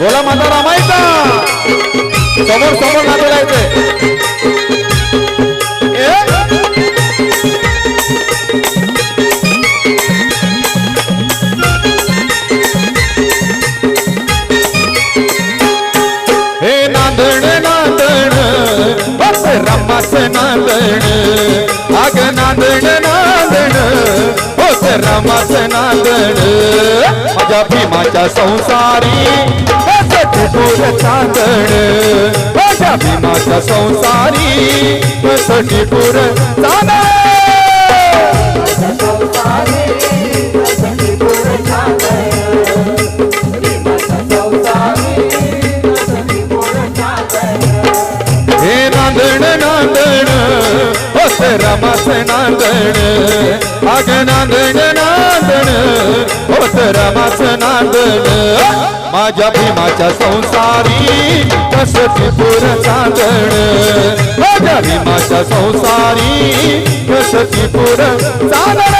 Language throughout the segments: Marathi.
बोला माझा रामायचा समोर समोर नांदायला येते हे नांदण नांदण बस रमास नांदण अग नांदण नांदण होत रमास नांदण माझ्या भीमाच्या संसारी. बस चांदण. माझ्या भीमाच्या संसारी. बस चांदण. होत रमास नांदण अग नांदण नांदण. होत रमास नांदण माझ्या भीमाच्या संसारी कसती त्रिपुर चांदण. माझ्या भीमाच्या संसारी कसती त्रिपुर चांदण.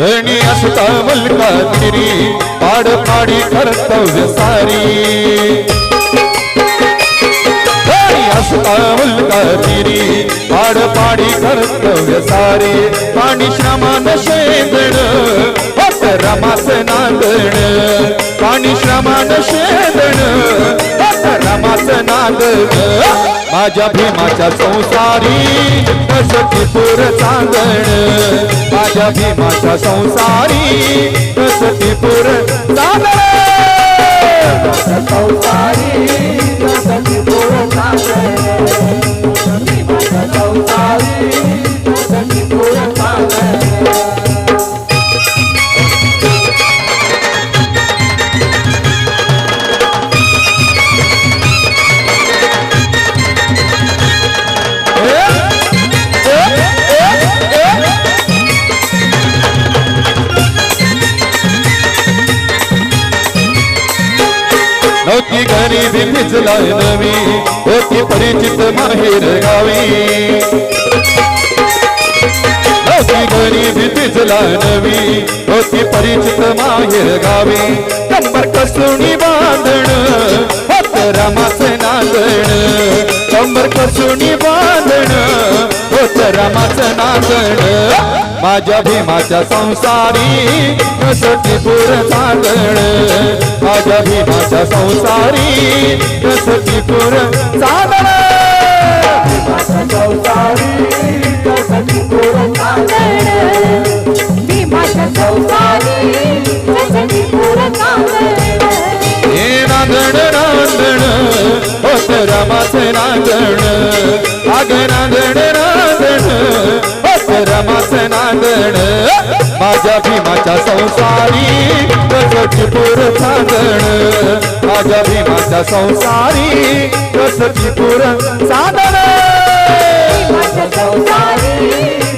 धनी असता मुलगा तिरी पाड पाडी कर्तव्य सारी. धनी असता मुलगा तिरी पाड पाडी कर्तव्य सारी. पाणी श्रमान शेदण होत रमास नांदण. पाणी श्रमान शेदण होत रमास नांदण. माझ्या भीमाच्या संसारी कसती पुर चांदण. माझ्या भीमाच्या संसारी कसती पुर चांदण. नव्हती गरीबी भिजला नवी होती परिचित माहेर गावी. नव्हती गरीबी भिजला नवी होती परिचित माहेर गावी. कंबर कसुणी रमास नांदण माझ्या भीमाच्या संसारी पुर चांदण. माझ्या भीमाच्या संसारी पुर चांदण. हे नांदण नांदण होत रमास नांदण. होत नांदण माझ्या भीमाच्या संसारी कसची पूर चांदण. माझ्या भीमाच्या संसारी कसची पूर चांदण. संसारी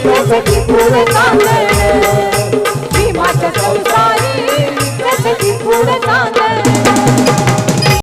कसची पूर चांदण.